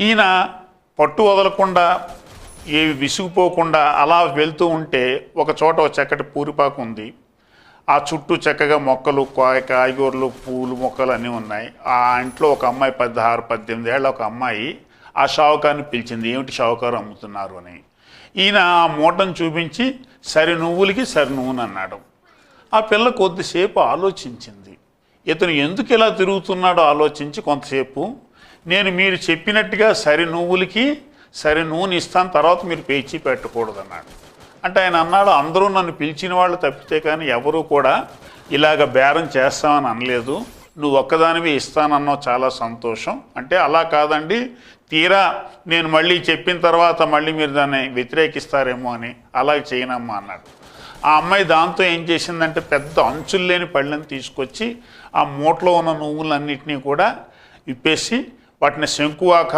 ఈయన పట్టు వదలకుండా ఏవి విసిగిపోకుండా అలా వెళ్తూ ఉంటే ఒక చోట చక్కటి పూరిపాకు ఉంది. ఆ చుట్టూ చక్కగా మొక్కలు కాయగూరలు పూలు మొక్కలు అన్నీ ఉన్నాయి. ఆ ఇంట్లో ఒక అమ్మాయి పదహారు పద్దెనిమిది ఏళ్ళ ఒక అమ్మాయి ఆ షావుకారుని పిలిచింది. ఏమిటి షావుకారు అమ్ముతున్నారు? అని. ఈయన ఆ మూటను చూపించి సరి నువ్వులకి సరి నూనె అన్నాడు. ఆ పిల్ల కొద్దిసేపు ఆలోచించింది. ఇతను ఎందుకు ఇలా తిరుగుతున్నాడో ఆలోచించి కొంతసేపు నేను మీరు చెప్పినట్టుగా సరి నువ్వులకి సరి నూనె ఇస్తాను తర్వాత మీరు పేచి పెట్టకూడదు అన్నాడు అంటే ఆయన అన్నాడు అందరూ నన్ను పిలిచిన వాళ్ళు తప్పితే కానీ ఎవరూ కూడా ఇలాగ బేరం చేస్తామని అనలేదు. నువ్వు ఒక్కదానివి ఇస్తానన్నావు చాలా సంతోషం. అంటే అలా కాదండి తీరా నేను మళ్ళీ చెప్పిన తర్వాత మళ్ళీ మీరు దాన్ని వ్యతిరేకిస్తారేమో అని అలా చేయనమ్మా అన్నాడు. ఆ అమ్మాయి దాంతో ఏం చేసిందంటే పెద్ద అంచులు లేని పళ్ళని తీసుకొచ్చి ఆ మూటలో ఉన్న నువ్వులన్నింటినీ కూడా ఇప్పేసి వాటిని శంకువాక